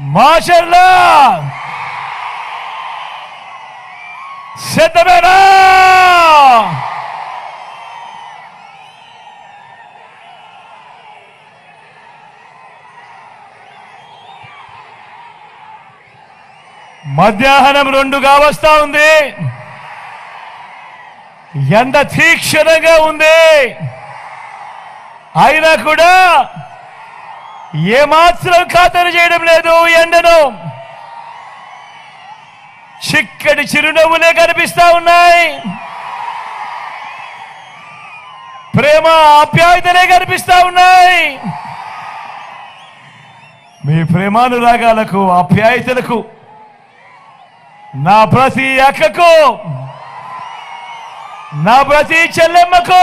మాషల్లా! సిద్ధమేనా? మధ్యాహ్నం రెండుగా వస్తా ఉంది. ఎండ తీక్షణంగా ఉంది. అయినా కూడా ఏమాత్రం ఖాతరు చేయడం లేదు ఎండను. చిక్కటి చిరునవ్వులే కనిపిస్తా ఉన్నాయి. ప్రేమ ఆప్యాయతలే కనిపిస్తా ఉన్నాయి. మీ ప్రేమానురాగాలకు ఆప్యాయతలకు నా ప్రతి అక్కకు నా ప్రతి చెల్లెమ్మకు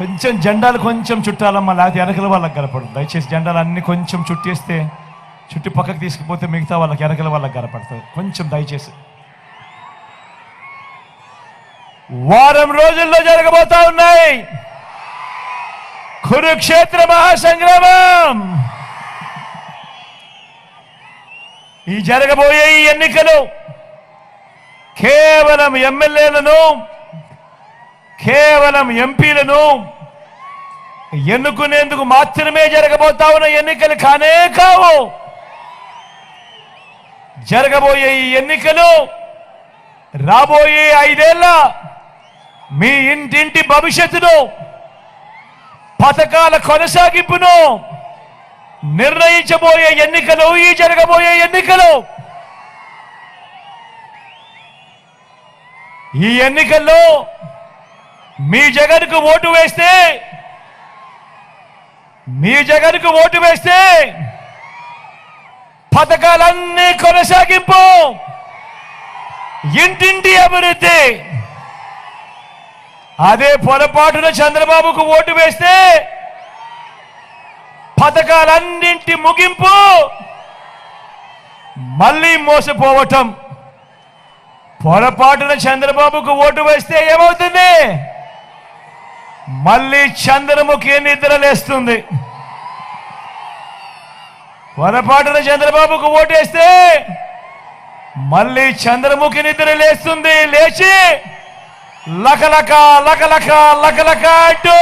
కొంచెం జెండాలు కొంచెం చుట్టాలమ్మా లేకపోతే వెనకల వాళ్ళకి కనపడదు. దయచేసి జెండాలు అన్ని కొంచెం చుట్టేస్తే చుట్టి పక్కకు తీసుకుపోతే మిగతా వాళ్ళకి వెనకల వాళ్ళకి కనపడుతుంది కొంచెం దయచేసి. వారం రోజుల్లో జరగబోతా ఉన్నాయి. కురుక్షేత్ర మహాసంగ్రామం. ఈ జరగబోయే ఈ ఎన్నికలు కేవలం ఎమ్మెల్యేలను కేవలం ఎంపీలను ఎన్నుకునేందుకు మాత్రమే జరగబోతా ఉన్న ఎన్నికలు కానే కావు. జరగబోయే ఈ ఎన్నికలు రాబోయే ఐదేళ్ళ మీ ఇంటింటి భవిష్యత్తును పథకాల కొనసాగింపును నిర్ణయించబోయే ఎన్నికలు ఈ జరగబోయే ఎన్నికలు. ఈ ఎన్నికల్లో మీ జగన్కు ఓటు వేస్తే మీ జగన్కు ఓటు వేస్తే పథకాలన్నీ కొనసాగింపు. ఇంటింటి అభివృద్ధి. అదే పొరపాటున చంద్రబాబుకు ఓటు వేస్తే పథకాలన్నింటి ముగింపు. మళ్ళీ మోసపోవటం. పొరపాటున చంద్రబాబుకు ఓటు వేస్తే ఏమవుతుంది? మళ్ళీ చంద్రముఖి నిద్ర లేస్తుంది? పొరపాటున చంద్రబాబుకు ఓటేస్తే మళ్ళీ చంద్రముఖి నిద్ర లేస్తుంది. లేచి లకలక లకలక లకలక అంటూ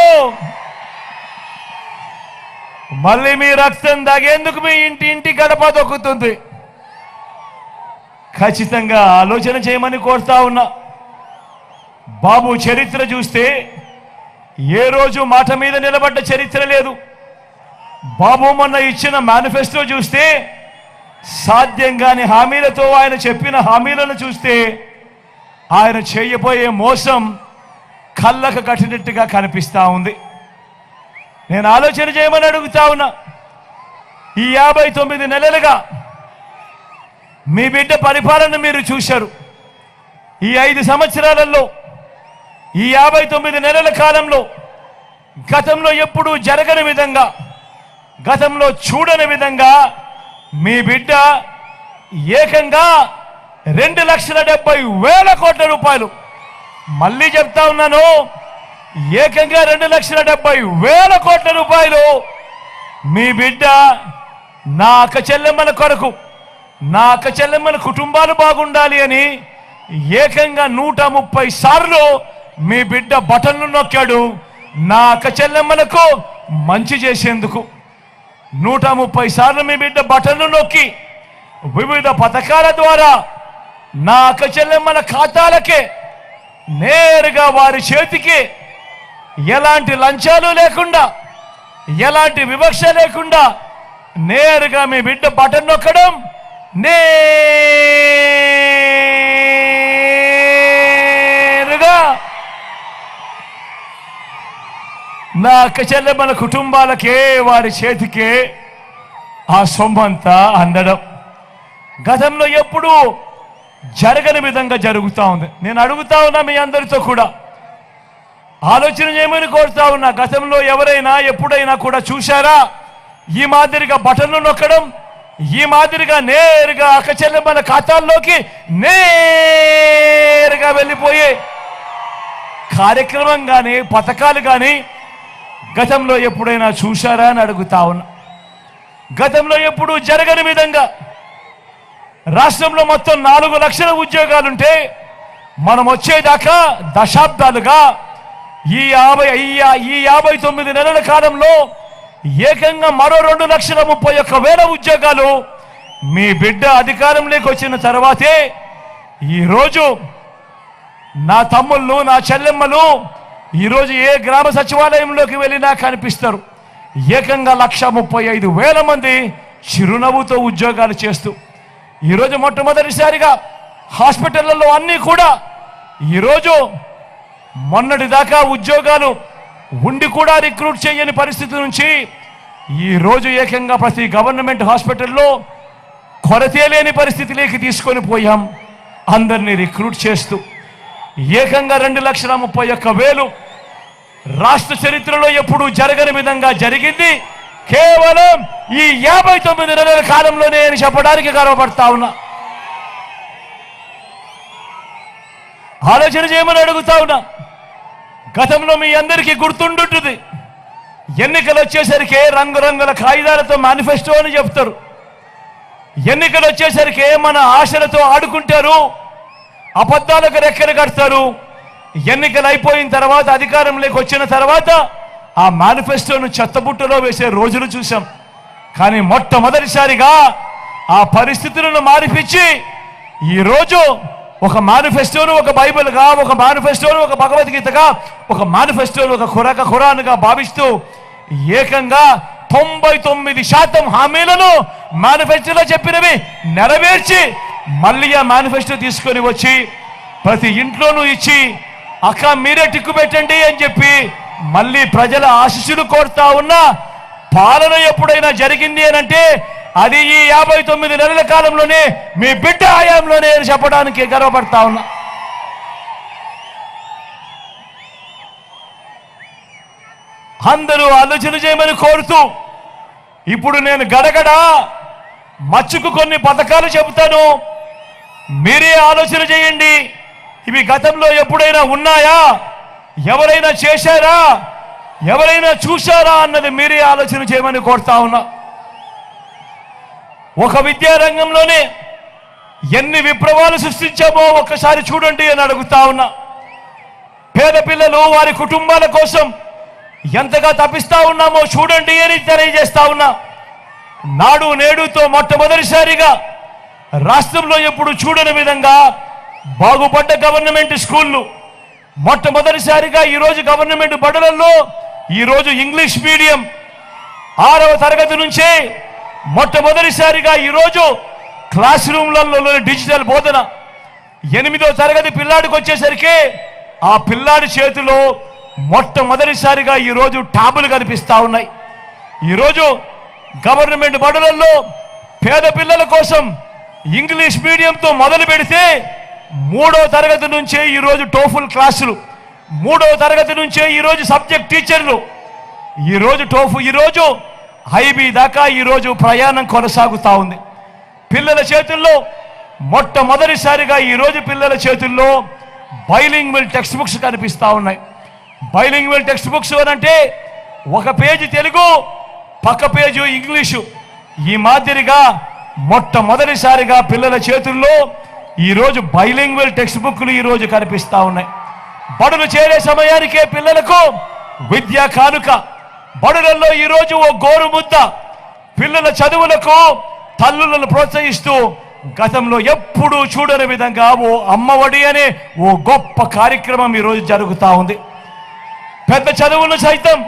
మళ్ళీ మీ రక్తం తాగేందుకు మీ ఇంటి ఇంటి గడప దొక్కుతుంది ఖచ్చితంగా ఆలోచన చేయమని కోరుతా ఉన్నా. బాబు చరిత్ర చూస్తే ఏ రోజు మాట మీద నిలబడ్డ చరిత్ర లేదు. బాబు మొన్న ఇచ్చిన మేనిఫెస్టో చూస్తే సాధ్యం కాని హామీలతో ఆయన చెప్పిన హామీలను చూస్తే ఆయన చేయబోయే మోసం కళ్ళకు కట్టినట్టుగా కనిపిస్తా ఉంది. నేను ఆలోచన చేయమని అడుగుతా ఉన్నా. ఈ యాభై తొమ్మిది నెలలుగా మీ బిడ్డ పరిపాలన మీరు చూశారు. ఈ ఐదు సంవత్సరాలలో ఈ యాభై తొమ్మిది నెలల కాలంలో గతంలో ఎప్పుడూ జరగని విధంగా గతంలో చూడని విధంగా మీ బిడ్డ ఏకంగా రెండు లక్షల డెబ్బై వేల కోట్ల రూపాయలు. మళ్ళీ చెప్తా ఉన్నాను ఏకంగా రెండు లక్షల డెబ్బై వేల కోట్ల రూపాయలు మీ బిడ్డ నా అక్క చెల్లెమ్మల కొరకు నా అక్క చెల్లెమ్మల కుటుంబాలు బాగుండాలి అని ఏకంగా నూట ముప్పై సార్లు మీ బిడ్డ బటన్లు నొక్కాడు. నా అక్క చెల్లెమ్మలకు మంచి చేసేందుకు. నూట ముప్పై సార్లు మీ బిడ్డ బటన్లు నొక్కి వివిధ పథకాల ద్వారా నా అక్క చెల్లెమ్మల ఖాతాలకే నేరుగా వారి చేతికి ఎలాంటి లంచాలు లేకుండా ఎలాంటి వివక్ష లేకుండా నేరుగా మీ బిడ్డ బటన్ నొక్కడం నే నా అక్క చెల్లెమ్మల కుటుంబాలకే వారి చేతికే ఆ సొమ్మంతా అందడం. గతంలో ఎప్పుడూ జరగని విధంగా జరుగుతూ ఉంది. నేను అడుగుతా ఉన్నా మీ అందరితో కూడా. ఆలోచన చేయమని కోరుతా ఉన్నా గతంలో ఎవరైనా ఎప్పుడైనా కూడా చూశారా? ఈ మాదిరిగా బటన్లు నొక్కడం ఈ మాదిరిగా నేరుగా అక్క చెల్లెమ్మల ఖాతాల్లోకి నేరుగా వెళ్ళిపోయే కార్యక్రమం కానీ పథకాలు కానీ గతంలో ఎప్పుడైనా చూశారా అని అడుగుతా ఉన్నా. గతంలో ఎప్పుడు జరగని విధంగా రాష్ట్రంలో మొత్తం నాలుగు లక్షల ఉద్యోగాలుంటే మనం వచ్చేదాకా దశాబ్దాలుగా ఈ యాభై ఈ ఈ యాభై తొమ్మిది నెలల కాలంలో ఏకంగా మరో రెండు లక్షల ముప్పై ఒక్క వేల ఉద్యోగాలు మీ బిడ్డ అధికారంలోకి వచ్చిన తర్వాతే ఈరోజు నా తమ్ముళ్ళు నా చెల్లెమ్మలు ఈరోజు ఏ గ్రామ సచివాలయంలోకి వెళ్ళినా కనిపిస్తారు. ఏకంగా లక్ష ముప్పై ఐదు వేల మంది చిరునవ్వుతో ఉద్యోగాలు చేస్తూ ఈరోజు మొట్టమొదటిసారిగా హాస్పిటళ్ళలో అన్నీ కూడా ఈరోజు మొన్నటి దాకా ఉద్యోగాలు ఉండి కూడా రిక్రూట్ చేయని పరిస్థితి నుంచి ఈరోజు ఏకంగా ప్రతి గవర్నమెంట్ హాస్పిటల్లో కొరతే లేని పరిస్థితిలోకి తీసుకొని పోయాం. అందరినీ రిక్రూట్ చేస్తూ ఏకంగా రెండు లక్షల ముప్పై ఒక్క వేలు రాష్ట్ర చరిత్రలో ఎప్పుడూ జరగని విధంగా జరిగింది. కేవలం ఈ యాభై తొమ్మిది నెలల కాలంలోనే అని చెప్పడానికి గర్వపడతా ఉన్నా. ఆలోచన చేయమని అడుగుతా ఉన్నా. గతంలో మీ అందరికీ గుర్తుండుంటుంది. ఎన్నికలు వచ్చేసరికి రంగురంగుల కాగితాలతో మేనిఫెస్టో అని చెప్తారు. ఎన్నికలు వచ్చేసరికి మన ఆశలతో ఆడుకుంటారు. అబద్ధాలకు రెక్కలు కడతారు. ఎన్నికలు అయిపోయిన తర్వాత అధికారంలోకి వచ్చిన తర్వాత ఆ మేనిఫెస్టోను చెత్తబుట్టలో వేసే రోజులు చూసాం కానీ మొట్టమొదటిసారిగా ఆ పరిస్థితులను మారిపించి ఈరోజు ఒక మేనిఫెస్టోను ఒక బైబిల్గా ఒక మేనిఫెస్టోను ఒక భగవద్గీతగా ఒక మేనిఫెస్టోను ఒక ఖురాక ఖురాన్గా భావిస్తూ ఏకంగా తొంభై తొమ్మిది శాతం హామీలను మేనిఫెస్టోలో చెప్పినవి నెరవేర్చి మళ్ళీ ఆ మేనిఫెస్టో తీసుకొని వచ్చి ప్రతి ఇంట్లోనూ ఇచ్చి అక్క మీరే టిక్కు పెట్టండి అని చెప్పి మళ్ళీ ప్రజల ఆశీస్సులు కోరుతా ఉన్నా పాలన ఎప్పుడైనా జరిగింది అని అంటే అది ఈ యాభై తొమ్మిది నెలల కాలంలోనే మీ బిడ్డ హయాంలోనే అని చెప్పడానికి గర్వపడతా ఉన్నా. అందరూ ఆలోచన చేయమని కోరుతూ ఇప్పుడు నేను గడగడ మచ్చుకు కొన్ని పథకాలు చెబుతాను మీరే ఆలోచన చేయండి. ఇవి గతంలో ఎప్పుడైనా ఉన్నాయా? ఎవరైనా చేశారా? ఎవరైనా చూశారా అన్నది మీరే ఆలోచన చేయమని కోరుతా ఉన్నా. ఒక విద్యారంగంలోనే ఎన్ని విప్లవాలు సృష్టించామో ఒక్కసారి చూడండి అని అడుగుతా ఉన్నా. పేద పిల్లలు వారి కుటుంబాల కోసం ఎంతగా తప్పిస్తా ఉన్నామో చూడండి అని తెలియజేస్తా ఉన్నా. నాడు నేడుతో మొట్టమొదటిసారిగా రాష్ట్రంలో ఎప్పుడు చూడని విధంగా బాగుపడ్డ గవర్నమెంట్ స్కూళ్ళు మొట్టమొదటిసారిగా ఈరోజు గవర్నమెంట్ బడులలో ఈరోజు ఇంగ్లీష్ మీడియం ఆరవ తరగతి నుంచే మొట్టమొదటిసారిగా ఈరోజు క్లాస్ రూమ్లలో డిజిటల్ బోధన. ఎనిమిదో తరగతి పిల్లాడికి వచ్చేసరికి ఆ పిల్లాడి చేతిలో మొట్టమొదటిసారిగా ఈరోజు ట్యాబులు కనిపిస్తా ఉన్నాయి. ఈరోజు గవర్నమెంట్ బడులలో పేద పిల్లల కోసం ఇంగ్లీష్ మీడియంతో మొదలు పెడితే మూడో తరగతి నుంచే ఈరోజు టోఫుల్ క్లాసులు మూడో తరగతి నుంచే ఈరోజు సబ్జెక్ట్ టీచర్లు. ఈరోజు టోఫు ఈరోజు హైబీ దాకా ఈరోజు ప్రయాణం కొనసాగుతా ఉంది. పిల్లల చేతుల్లో మొట్టమొదటిసారిగా ఈరోజు పిల్లల చేతుల్లో బైలింగ్వల్ టెక్స్ట్ బుక్స్ కనిపిస్తూ ఉన్నాయి. బైలింగ్వల్ టెక్స్ట్ బుక్స్ అంటే ఒక పేజీ తెలుగు పక్క పేజీ ఇంగ్లీషు. ఈ మాదిరిగా మొట్టమొదటిసారిగా పిల్లల చేతుల్లో ఈరోజు బైలింగ్వల్ టెక్స్ట్ బుక్లు ఈరోజు కనిపిస్తా ఉన్నాయి. బడులు చేరే సమయానికే పిల్లలకు విద్యా కానుక. బడులలో ఈరోజు ఓ గోరు ముద్ద పిల్లల చదువులకు తల్లులను ప్రోత్సహిస్తూ గతంలో ఎప్పుడూ చూడని విధంగా ఓ అమ్మఒడి అనే ఓ గొప్ప కార్యక్రమం ఈరోజు జరుగుతూ ఉంది. పెద్ద చదువులు సైతం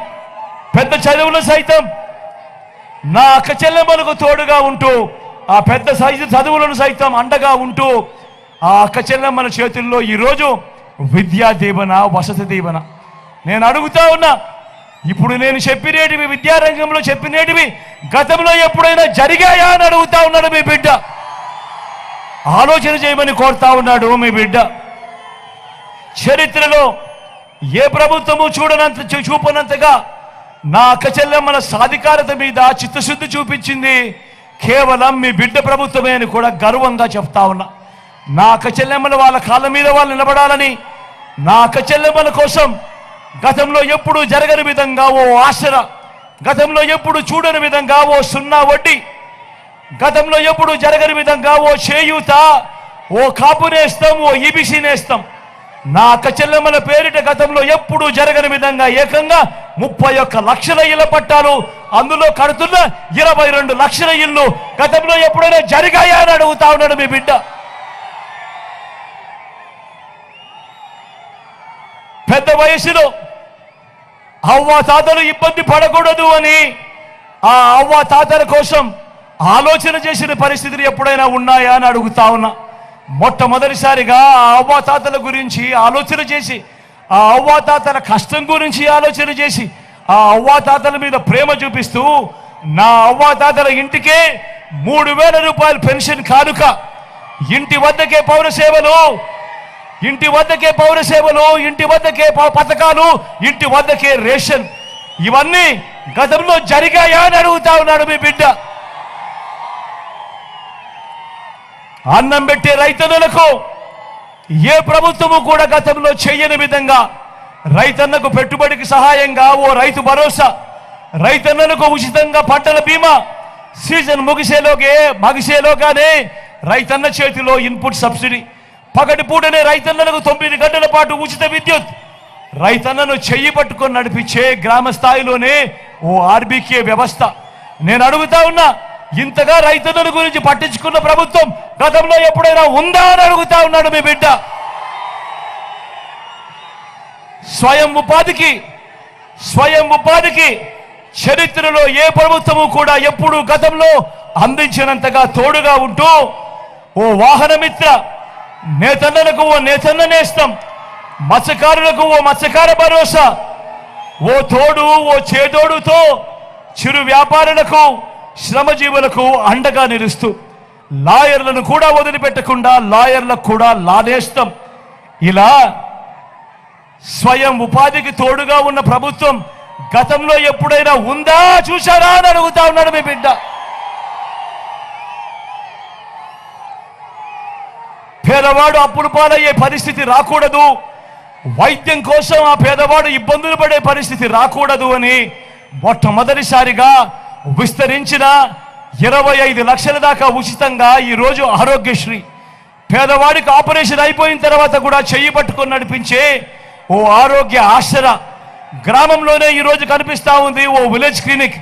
పెద్ద చదువులు సైతం నా అక్క చెల్లెమ్మలకు తోడుగా ఉంటూ ఆ పెద్ద సైజు చదువులను సైతం అండగా ఉంటూ ఆ అక్క చెల్లెమ్మల చేతుల్లో ఈరోజు విద్యా దీవెన వసతి దీవెన. నేను అడుగుతా ఉన్నా ఇప్పుడు నేను చెప్పినేటివి విద్యారంగంలో చెప్పినేటివి గతంలో ఎప్పుడైనా జరిగాయా అని అడుగుతా ఉన్నాడు మీ బిడ్డ. ఆలోచన చేయమని కోరుతా ఉన్నాడు మీ బిడ్డ. చరిత్రలో ఏ ప్రభుత్వము చూడనంత చూ- చూపనంతగా నా అక్క చెల్లెమ్మల సాధికారత మీద చిత్తశుద్ధి చూపించింది కేవలం మీ బిడ్డ ప్రభుత్వమే అని కూడా గర్వంగా చెప్తా ఉన్నా. నా అక్క వాళ్ళ కాళ్ళ మీద వాళ్ళు నిలబడాలని నా అక్క కోసం గతంలో ఎప్పుడు జరగని విధంగా ఓ ఆసర గతంలో ఎప్పుడు చూడని విధంగా ఓ సున్నా వడ్డీ గతంలో ఎప్పుడు జరగని విధంగా ఓ చేయూత ఓ కాపు నేస్తాం ఓ ఈబీసీ నేస్తాం. నా అక్క చెల్లెమ్మల పేరిట గతంలో ఎప్పుడు జరగని విధంగా ఏకంగా ముప్పై ఒక్క లక్షల ఇళ్ళ పట్టాలు అందులో కడుతున్న ఇరవై రెండు లక్షల ఇల్లు గతంలో ఎప్పుడైనా జరిగాయా అని అడుగుతా ఉన్నాడు మీ బిడ్డ. పెద్ద వయసులో అవ్వ తాతలు ఇబ్బంది పడకూడదు అని ఆ అవ్వ తాతల కోసం ఆలోచన చేసిన పరిస్థితులు ఎప్పుడైనా ఉన్నాయా అని అడుగుతా ఉన్నా. మొట్టమొదటిసారిగా ఆ అవ్వ తాతల గురించి ఆలోచన చేసి ఆ అవ్వాతాతల కష్టం గురించి ఆలోచన చేసి ఆ అవ్వాతాతల మీద ప్రేమ చూపిస్తూ నా అవ్వాతాతల ఇంటికే మూడు వేల రూపాయలు పెన్షన్ కానుక. ఇంటి వద్దకే పౌరసేవలు ఇంటి వద్దకే పౌరసేవలు ఇంటి వద్దకే పథకాలు ఇంటి వద్దకే రేషన్. ఇవన్నీ గతంలో జరిగాయా అని అడుగుతా ఉన్నాడు మీ బిడ్డ. అన్నం పెట్టే రైతన్నులకు ఏ ప్రభుత్వము కూడా గతంలో చేయని విధంగా రైతన్నకు పెట్టుబడికి సహాయంగా ఓ రైతు భరోసా. రైతన్నలకు ఉచితంగా పంటల బీమా. సీజన్ ముగిసేలోకే మగిసేలోగానే రైతన్న చేతిలో ఇన్పుట్ సబ్సిడీ. పగటి పూటనే రైతన్నలకు తొమ్మిది గంటల పాటు ఉచిత విద్యుత్. రైతన్నను చెయ్యి పట్టుకొని నడిపించే గ్రామ స్థాయిలోనే ఓ ఆర్బీకే వ్యవస్థ. నేను అడుగుతా ఉన్నా ఇంతగా రైతుల గురించి పట్టించుకున్న ప్రభుత్వం గతంలో ఎప్పుడైనా ఉందా అని అడుగుతా ఉన్నాడు మీ బిడ్డ. స్వయం ఉపాధికి స్వయం ఉపాధికి చరిత్రలో ఏ ప్రభుత్వము కూడా ఎప్పుడు గతంలో అందించినంతగా తోడుగా ఉంటూ ఓ వాహనమిత్ర నేతన్నలకు ఓ నేతన్న నేస్తం మత్స్యకారులకు ఓ మత్స్యకార భరోసా ఓ తోడు ఓ చేదోడుతో చిరు వ్యాపారులకు శ్రమజీవులకు అండగా నిలుస్తూ లాయర్లను కూడా వదిలిపెట్టకుండా లాయర్లకు కూడా లానేస్తాం ఇలా స్వయం ఉపాధికి తోడుగా ఉన్న ప్రభుత్వం గతంలో ఎప్పుడైనా ఉందా? చూశారా అని అడుగుతా ఉన్నాడు మీ బిడ్డ. పేదవాడు అప్పులు పాలయ్యే పరిస్థితి రాకూడదు. వైద్యం కోసం ఆ పేదవాడు ఇబ్బందులు పడే పరిస్థితి రాకూడదు అని మొట్టమొదటిసారిగా విస్తరించిన ఇరవై ఐదు లక్షల దాకా ఉచితంగా ఈరోజు ఆరోగ్యశ్రీ. పేదవాడికి ఆపరేషన్ అయిపోయిన తర్వాత కూడా చెయ్యి పట్టుకొని నడిపించే ఓ ఆరోగ్య ఆశ్ర గ్రామంలోనే ఈరోజు కనిపిస్తూ ఉంది ఓ విలేజ్ క్లినిక్.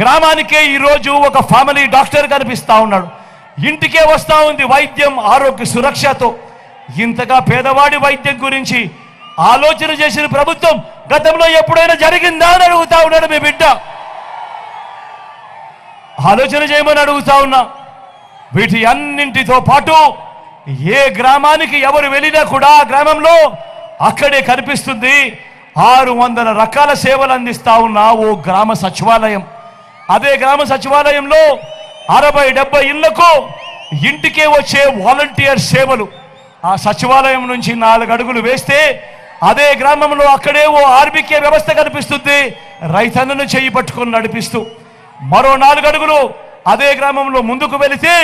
గ్రామానికే ఈరోజు ఒక ఫ్యామిలీ డాక్టర్ కనిపిస్తూ ఉన్నాడు. ఇంటికే వస్తూ ఉంది వైద్యం ఆరోగ్య సురక్షతో. ఇంతగా పేదవాడి వైద్యం గురించి ఆలోచన చేసిన ప్రభుత్వం గతంలో ఎప్పుడైనా జరిగిందా అని అడుగుతా ఉన్నాడు మీ బిడ్డ. ఆలోచన చేయమని అడుగుతా ఉన్నా. వీటి అన్నింటితో పాటు ఏ గ్రామానికి ఎవరు వెళ్ళినా కూడా ఆ గ్రామంలో అక్కడే కనిపిస్తుంది. ఆరు వందల రకాల సేవలు అందిస్తా ఉన్న ఓ గ్రామ సచివాలయం. అదే గ్రామ సచివాలయంలో అరవై డెబ్బై ఇళ్ళకు ఇంటికే వచ్చే వాలంటీర్ సేవలు. ఆ సచివాలయం నుంచి నాలుగు అడుగులు వేస్తే అదే గ్రామంలో అక్కడే ఓ ఆర్బీకే వ్యవస్థ కనిపిస్తుంది. రైతన్నను చేయి పట్టుకొని నడిపిస్తూ. మరో నాలుగు అడుగులు అదే గ్రామంలో ముందుకు వెళితే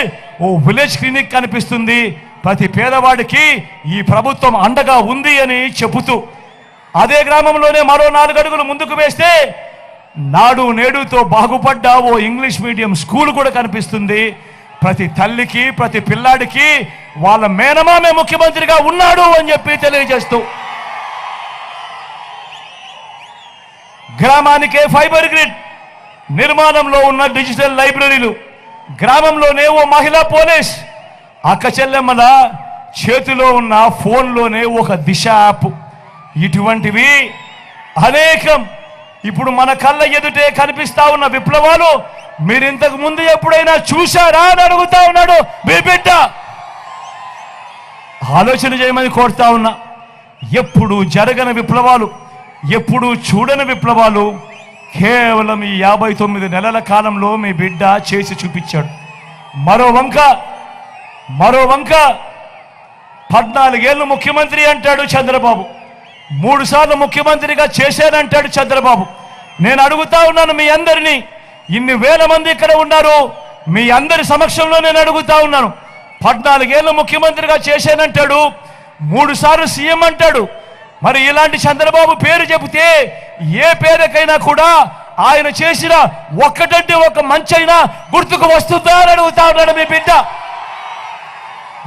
ఓ విలేజ్ క్లినిక్ కనిపిస్తుంది. ప్రతి పేదవాడికి ఈ ప్రభుత్వం అండగా ఉంది అని చెబుతూ అదే గ్రామంలోనే మరో నాలుగు అడుగులు ముందుకు వేస్తే నాడు నేడుతో బాగుపడ్డ ఓ ఇంగ్లీష్ మీడియం స్కూల్ కూడా కనిపిస్తుంది. ప్రతి తల్లికి ప్రతి పిల్లాడికి వాళ్ళ మేనమామే ముఖ్యమంత్రిగా ఉన్నాడు అని చెప్పి తెలియజేస్తూ గ్రామానికే ఫైబర్ గ్రిడ్. నిర్మాణంలో ఉన్న డిజిటల్ లైబ్రరీలు గ్రామంలోనే ఓ మహిళా పోలీస్. అక్క చెల్లెమ్మల చేతిలో ఉన్న ఫోన్లోనే ఒక దిశ యాప్. ఇటువంటివి అనేకం. ఇప్పుడు మన కళ్ళ ఎదుటే కనిపిస్తా ఉన్న విప్లవాలు మీరు ఇంతకు ముందు ఎప్పుడైనా చూశారా అని అడుగుతా ఉన్నాడు మీ బిడ్డ. ఆలోచన చేయమని కోరుతా ఉన్నా. ఎప్పుడు జరగని విప్లవాలు ఎప్పుడు చూడని విప్లవాలు కేవలం ఈ యాభై తొమ్మిది నెలల కాలంలో మీ బిడ్డ చేసి చూపించాడు. మరో వంక మరో వంక. పద్నాలుగేళ్ళు ముఖ్యమంత్రి అంటాడు చంద్రబాబు. మూడు సార్లు ముఖ్యమంత్రిగా చేశానంటాడు చంద్రబాబు. నేను అడుగుతా ఉన్నాను మీ అందరినీ ఇన్ని వేల మంది ఇక్కడ ఉన్నారు మీ అందరి సమక్షంలో నేను అడుగుతా ఉన్నాను. పద్నాలుగేళ్ళు ముఖ్యమంత్రిగా చేశానంటాడు మూడు సార్లు సీఎం అంటాడు మరి ఇలాంటి చంద్రబాబు పేరు చెబితే ఏ పేరుకైనా కూడా ఆయన చేసిన ఒక్కటంటే ఒక మంచైనా గుర్తుకు వస్తుందా అని అడుగుతా ఉన్నాడు మీ బిడ్డ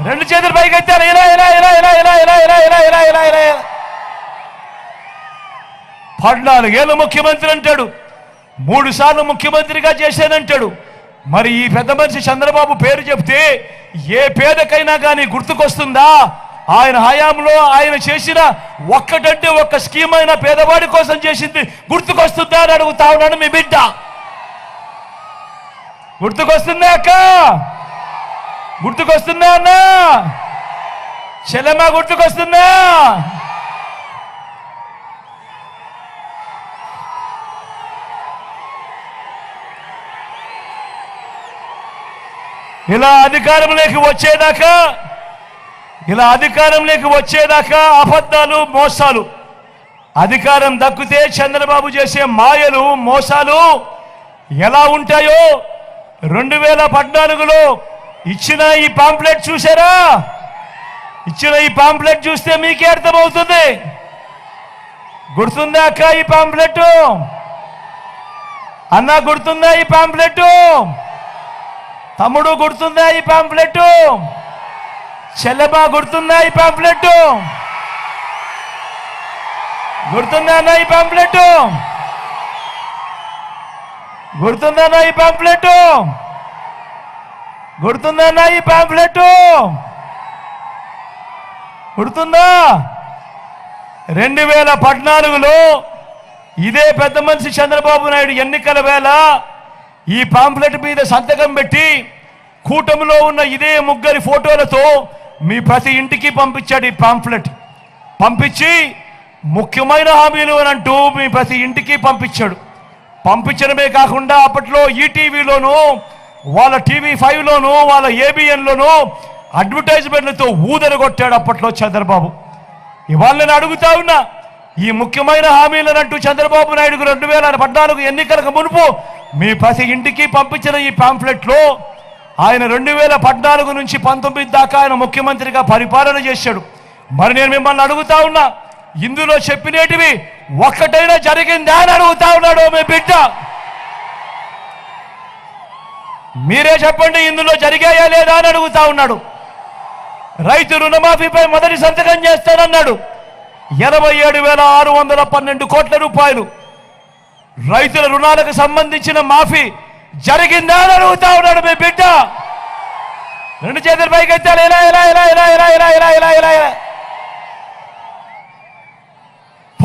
రెండు చేతులు పైకెత్తారు ఇలా ఇలా ఇలా ఇలా ఇలా ఇలా ఇలా ఇలా ఇలా ఇలా ఇలా ఇలా పద్నాలుగేళ్ళు ముఖ్యమంత్రి అంటాడు మూడు సార్లు ముఖ్యమంత్రిగా చేశానంటాడు మరి ఈ పెద్ద మనిషి చంద్రబాబు పేరు చెప్తే ఏ పేదకైనా కానీ గుర్తుకొస్తుందా ఆయన హయాంలో ఆయన చేసిన ఒక్కటంటే ఒక్క స్కీమ్ అయినా పేదవాడి కోసం చేసింది. గుర్తుకొస్తుందా అని అడుగుతా ఉన్నాను మీ బిడ్డ. గుర్తుకొస్తుందా అక్క? గుర్తుకొస్తుందా అన్న? చెల్లెమ్మ గుర్తుకొస్తుందా? ఇలా అధికారంలోకి వచ్చేదాకా ఇలా అధికారంలోకి వచ్చేదాకా అబద్ధాలు మోసాలు. అధికారం దక్కితే చంద్రబాబు చేసే మాయలు మోసాలు ఎలా ఉంటాయో రెండు వేల పద్నాలుగులో ఇచ్చిన ఈ పాంప్లెట్ చూసారా ఇచ్చిన ఈ పాంప్లెట్ చూస్తే మీకే అర్థమవుతుంది. గుర్తుందా అక్క ఈ పాంప్లెట్ అన్న గుర్తుందా ఈ పాంప్లెట్ తమ్ముడు గుర్తుందా ఈ పాంప్లెట్ చెల్లెబా గుర్తుందా ఈ పాంప్లెట్ గుర్తుందా ఈ పాంప్లెట్ గుర్తుందా ఈ పాంప్లెట్ గుర్తుందా ఈ పాంప్లెట్ గుర్తుందా? రెండు వేల పద్నాలుగులో ఇదే పెద్ద మనిషి చంద్రబాబు నాయుడు ఎన్నికల వేళ ఈ పాంప్లెట్ మీద సంతకం పెట్టి కూటమిలో ఉన్న ఇదే ముగ్గురి ఫోటోలతో మీ ప్రతి ఇంటికి పంపించాడు ఈ పాంప్లెట్ పంపించి ముఖ్యమైన హామీలు అని అంటూ మీ ప్రతి ఇంటికి పంపించాడు. పంపించడమే కాకుండా అప్పట్లో ఈటీవీలోను వాళ్ళ టీవీ ఫైవ్లోను వాళ్ళ ఏబిఎన్లోను అడ్వర్టైజ్మెంట్లతో ఊదరు కొట్టాడు అప్పట్లో చంద్రబాబు. ఇవాళ నేను అడుగుతా ఉన్నా ఈ ముఖ్యమైన హామీలనంటూ చంద్రబాబు నాయుడుకు రెండు వేల పద్నాలుగు ఎన్నికలకు మునుపు మీ ప్రతి ఇంటికి పంపించిన ఈ పాంఫ్లెట్లో ఆయన రెండు వేల పద్నాలుగు నుంచి పంతొమ్మిది దాకా ఆయన ముఖ్యమంత్రిగా పరిపాలన చేశాడు. మరి నేను మిమ్మల్ని అడుగుతా ఉన్నా ఇందులో చెప్పినేటివి ఒక్కటైనా జరిగిందా అని అడుగుతా ఉన్నాడు మీ బిడ్డ. మీరే చెప్పండి ఇందులో జరిగాయా లేదా అని అడుగుతా ఉన్నాడు. రైతు రుణమాఫీపై మొదటి సంతకం చేస్తానన్నాడు. ఎనభై ఏడు వేల ఆరు వందల పన్నెండు కోట్ల రూపాయలు. రైతుల రుణాలకు సంబంధించిన మాఫీ జరిగిందా అని అడుగుతా ఉన్నాడు మీ బిడ్డ. రెండు చేతుల పైకి ఎత్తాడు ఇలా ఇలా ఇలా ఇలా ఇలా ఇలా ఇలా ఇలా ఇలా ఇలా.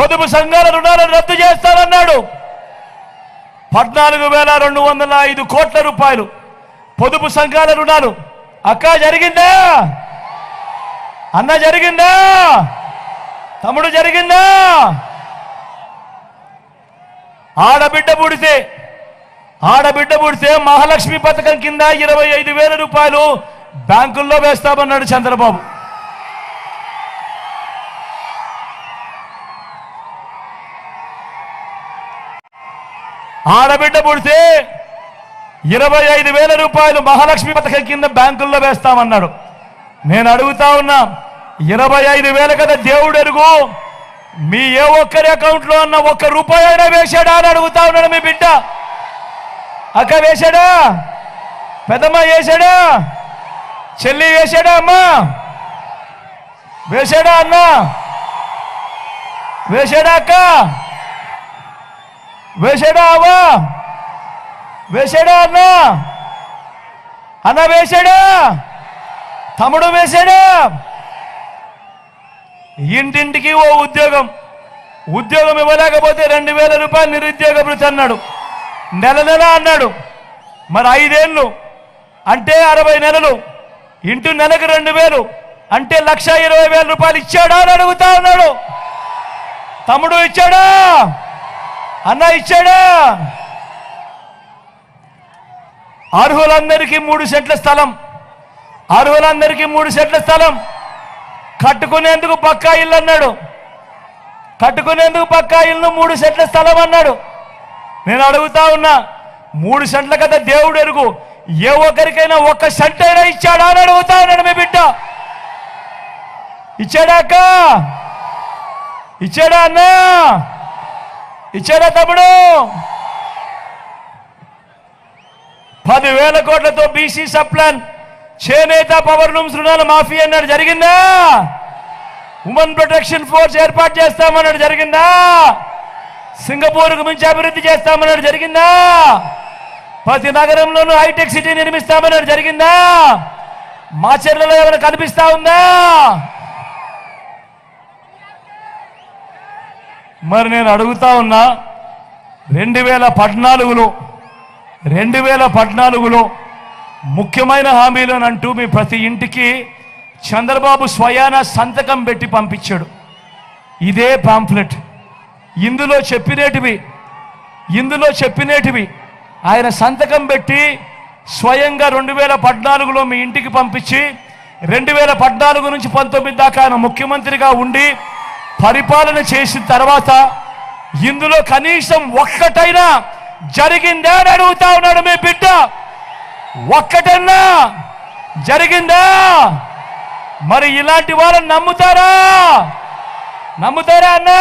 పొదుపు సంఘాల రుణాలను రద్దు చేస్తానన్నాడు. పద్నాలుగు వేల రెండు వందల ఐదు కోట్ల రూపాయలు పొదుపు సంఘాల రుణాలు. అక్క జరిగిందా? అన్న జరిగిందా? తమ్ముడు జరిగిందా? ఆడబిడ్డ పుడితే ఆడబిడ్డ పుడితే మహాలక్ష్మి పథకం కింద ఇరవై ఐదు వేల రూపాయలు బ్యాంకుల్లో వేస్తామన్నాడు చంద్రబాబు. ఆడబిడ్డ పుడితే ఇరవై ఐదు వేల రూపాయలు మహాలక్ష్మి పథకం కింద బ్యాంకుల్లో వేస్తామన్నాడు. నేను అడుగుతా ఉన్నా ఇరవై ఐదు వేల కదా దేవుడు ఎరుగు మీ ఏ ఒక్కరి అకౌంట్లో అన్న ఒక్క రూపాయి అయినా వేశాడా అని అడుగుతా ఉన్నాడు మీ బిడ్డ. అక్క వేశాడా పెద్దమ్మ వేశాడా చెల్లి వేశాడా అమ్మా? వేశాడా అన్న? వేశాడా అక్క? వేశాడా అవ్వా? వేశాడా అన్న? అన్న వేశాడా తమ్ముడు వేశాడా ఇంటింటికి ఓ ఉద్యోగం. ఉద్యోగం ఇవ్వలేకపోతే రెండు వేల రూపాయలు నిరుద్యోగ అన్నాడు. నెల నెల అన్నాడు. మరి ఐదేళ్ళు? అంటే అరవై నెలలు. ఇంటూ నెలకు రెండు వేలు. అంటే లక్ష ఇరవై వేల రూపాయలు ఇచ్చాడా అని అడుగుతా ఉన్నాడు. తమ్ముడు ఇచ్చాడా? అన్న ఇచ్చాడా? అర్హులందరికీ మూడు సెంట్ల స్థలం. అర్హులందరికీ మూడు సెంట్ల స్థలం. కట్టుకునేందుకు పక్కా ఇల్లు అన్నాడు. కట్టుకునేందుకు పక్కా ఇల్లు మూడు సెంట్ల స్థలం అన్నాడు. నేను అడుగుతా ఉన్నా మూడు సెంట్ల కదా దేవుడు ఎరుగు. ఏ ఒక్కరికైనా ఒక్క సెంట్ అయినా ఇచ్చాడా అని అడుగుతా ఉన్నాడు మీ బిడ్డ. ఇచ్చాడా ఇచ్చాడా అన్నా? ఇచ్చాడా తమ్ముడు? పదివేల కోట్లతో బీసీ సప్లాన్ చేనేత పవర్ లూమ్స్ రుణాలు మాఫీ అన్నాడు. జరిగిందా? ఉమెన్ ప్రొటెక్షన్ ఫోర్స్ ఏర్పాటు చేస్తామన్నాడు. జరిగిందా? సింగపూర్కు మించి అభివృద్ధి చేస్తామన్నారు జరిగిందా? ప్రతి నగరంలోనూ హైటెక్ సిటీ నిర్మిస్తామన్నారు జరిగిందా? మా చెర్లలో ఏమైనా కనిపిస్తా ఉందా? మరి నేను అడుగుతా ఉన్నా రెండు వేల పద్నాలుగులో రెండు వేల పద్నాలుగులో ముఖ్యమైన హామీలోనంటూ మీ ప్రతి ఇంటికి చంద్రబాబు స్వయాన సంతకం పెట్టి పంపించాడు. ఇదే పాంఫ్లెట్. ఇందులో చెప్పినేటివి ఇందులో చెప్పినేటివి. ఆయన సంతకం పెట్టి స్వయంగా రెండు వేల పద్నాలుగులో మీ ఇంటికి పంపించి రెండు వేల పద్నాలుగు నుంచి పంతొమ్మిది దాకా ఆయన ముఖ్యమంత్రిగా ఉండి పరిపాలన చేసిన తర్వాత ఇందులో కనీసం ఒక్కటైనా జరిగిందా అని అడుగుతా ఉన్నాడు మీ బిడ్డ. ఒక్కటన్నా జరిగిందా? మరి ఇలాంటి వాళ్ళని నమ్ముతారా? నమ్ముతారా అన్నా?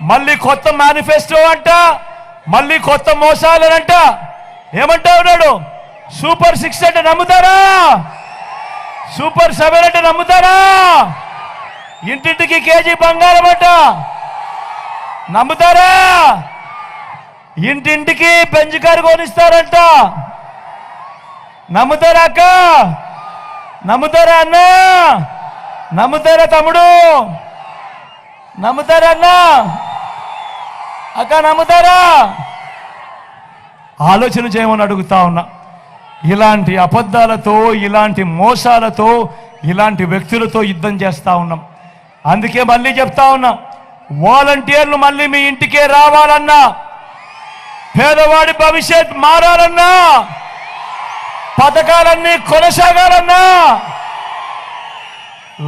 మళ్ళీ కొత్త మేనిఫెస్టో అంట మళ్ళీ కొత్త మోసాలనంట. ఏమంటా ఉన్నాడు సూపర్ సిక్స్ అంటే నమ్ముతారా? సూపర్ సెవెన్ అంటే నమ్ముతారా? ఇంటింటికి కేజీ బంగారం అంట. నమ్ముతారా? ఇంటింటికి బెంచ్ కారు కొనిస్తారంట. నమ్ముతారా అక్క? నమ్ముతారా అన్న? నమ్ముతారా తమ్ముడు? నమ్ముతారా అన్నా? అక్క నమ్ముతారా? ఆలోచన చేయమని అడుగుతా ఉన్నా. ఇలాంటి అబద్ధాలతో ఇలాంటి మోసాలతో ఇలాంటి వ్యక్తులతో యుద్ధం చేస్తూ ఉన్నాం. అందుకే మళ్ళీ చెప్తా ఉన్నాం వాలంటీర్లు మళ్ళీ మీ ఇంటికే రావాలన్నా పేదవాడి భవిష్యత్ మారాలన్నా పథకాలన్నీ కొనసాగాలన్నా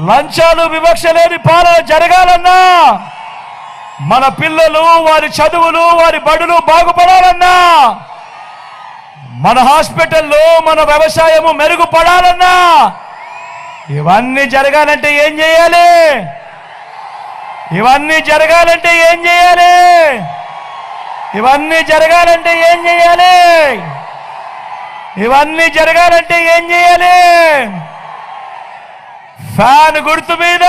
లంచాలు వివక్ష లేని పాలన జరగాలన్నా మన పిల్లలు వారి చదువులు వారి బడులు బాగుపడాలన్నా మన హాస్పిటల్లో మన వ్యవసాయము మెరుగుపడాలన్నా ఇవన్నీ జరగాలంటే ఏం చేయాలి? ఇవన్నీ జరగాలంటే ఏం చేయాలి? ఇవన్నీ జరగాలంటే ఏం చేయాలి? ఇవన్నీ జరగాలంటే ఏం చేయాలి? ఫ్యాన్ గుర్తు మీద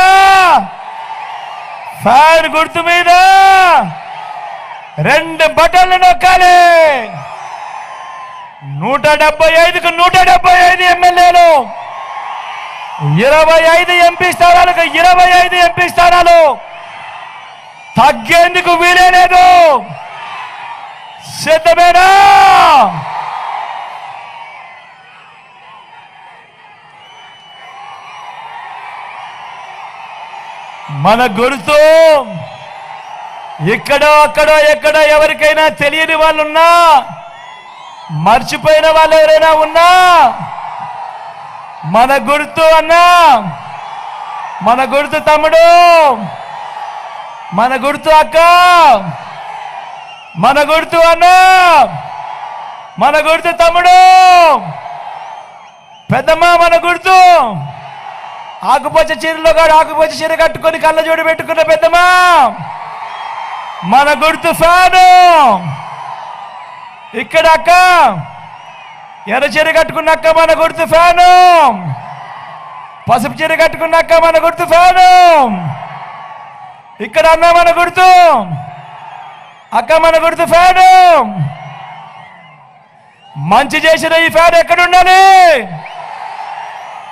ఫ్యాన్ గుర్తు మీద రెండు బటన్లు నొక్కాలి. నూట డెబ్బై ఐదుకు నూట డెబ్బై ఐదు ఎమ్మెల్యేలు ఇరవై ఐదు ఎంపీ స్థానాలకు ఇరవై ఐదు ఎంపీ స్థానాలు. తగ్గేందుకు వీలే సిద్ధమేనా? మన గుర్తు ఎక్కడో అక్కడో ఎక్కడో ఎవరికైనా తెలియని వాళ్ళు ఉన్నా మర్చిపోయిన వాళ్ళు ఎవరైనా ఉన్నా మన గుర్తు అన్నా మన గుర్తు తమ్ముడు మన గుర్తు అక్క మన గుర్తు అన్న మన గుర్తు తమ్ముడు పెద్దమ్మ మన గుర్తు. ఆకుపచ్చ చీరలో కాడు ఆకుపచ్చ చీర కట్టుకొని కళ్ళ జోడు పెట్టుకున్న పెద్దమా మన గుర్తు ఫ్యాను. ఇక్కడ అక్క. ఎర్ర చీర కట్టుకున్న అక్క మన గుర్తు ఫ్యాను. పసుపు చీర కట్టుకున్న అక్క మన గుర్తు ఫ్యాను. ఇక్కడ అన్న మన గుర్తు. అక్క మన గుర్తు ఫ్యాను. మంచి చేసిన ఈ ఫ్యాన్ ఎక్కడ ఉండాలి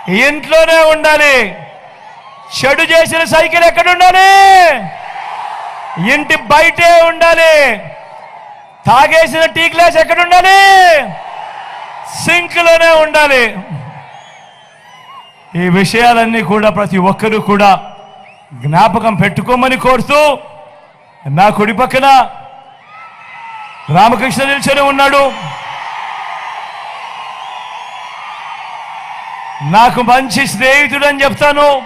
ఇంట్లోనే ఉండాలి. చెడు చేసిన సైకిల్ ఎక్కడ ఉండాలి ఇంటి బయటే ఉండాలి. తాగేసిన టీ గ్లాస్ ఎక్కడ ఉండాలి సింక్లోనే ఉండాలి. ఈ విషయాలన్నీ కూడా ప్రతి ఒక్కరూ కూడా జ్ఞాపకం పెట్టుకోమని కోరుతూ నా కుడి పక్కన రామకృష్ణ నిల్చొని ఉన్నాడు. నాకు మంచి స్నేహితుడు అని చెప్తాను.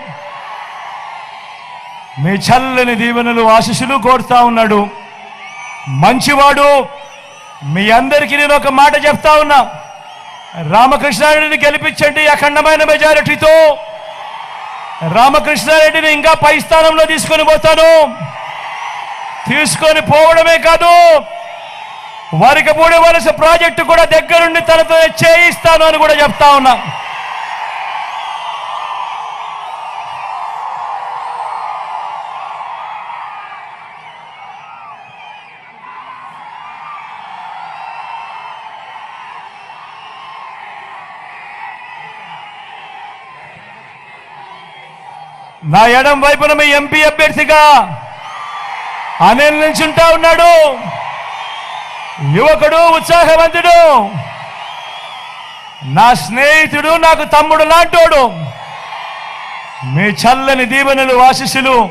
మీ చల్లని దీవెనలు ఆశీస్సులు కోరుతా ఉన్నాడు. మంచివాడు. మీ అందరికీ నేను ఒక మాట చెప్తా ఉన్నా. రామకృష్ణారెడ్డిని గెలిపించండి అఖండమైన మెజారిటీతో. రామకృష్ణారెడ్డిని ఇంకా పై స్థానంలో తీసుకొని పోతాను. తీసుకొని పోవడమే కాదు వారికి పూడవలసిన ప్రాజెక్టు కూడా దగ్గరుండి తనతో చేయిస్తాను అని కూడా చెప్తా ఉన్నా. నా ఎడం వైపున మీ ఎంపీ అభ్యర్థిగా అనిల్ నిల్చుంటా ఉన్నాడు. యువకుడు ఉత్సాహవంతుడు. నా స్నేహితుడు నాకు తమ్ముడు లాంటోడు. మీ చల్లని దీవెనలు ఆశీస్సులు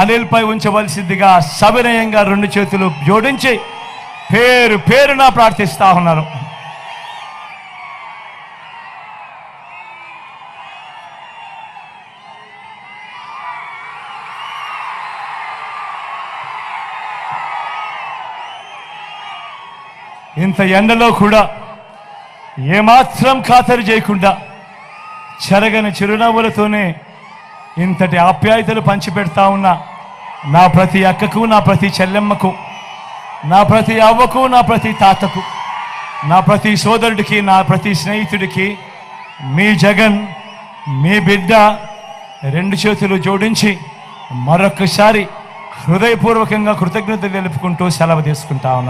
అనిల్పై ఉంచవలసిందిగా సవినయంగా రెండు చేతులు జోడించి పేరు పేరున ప్రార్థిస్తా ఉన్నారు. ఇంత ఎండలో కూడా ఏమాత్రం ఖాతరు చేయకుండా చెరగని చిరునవ్వులతోనే ఇంతటి ఆప్యాయతలు పంచిపెడతా ఉన్నా నా ప్రతి అక్కకు నా ప్రతి చెల్లెమ్మకు నా ప్రతి అవ్వకు నా ప్రతి తాతకు నా ప్రతి సోదరుడికి నా ప్రతి స్నేహితుడికి మీ జగన్ మీ బిడ్డ రెండు చేతులు జోడించి మరొకసారి హృదయపూర్వకంగా కృతజ్ఞతలు తెలుపుకుంటూ సెలవు తీసుకుంటా ఉన్నాను.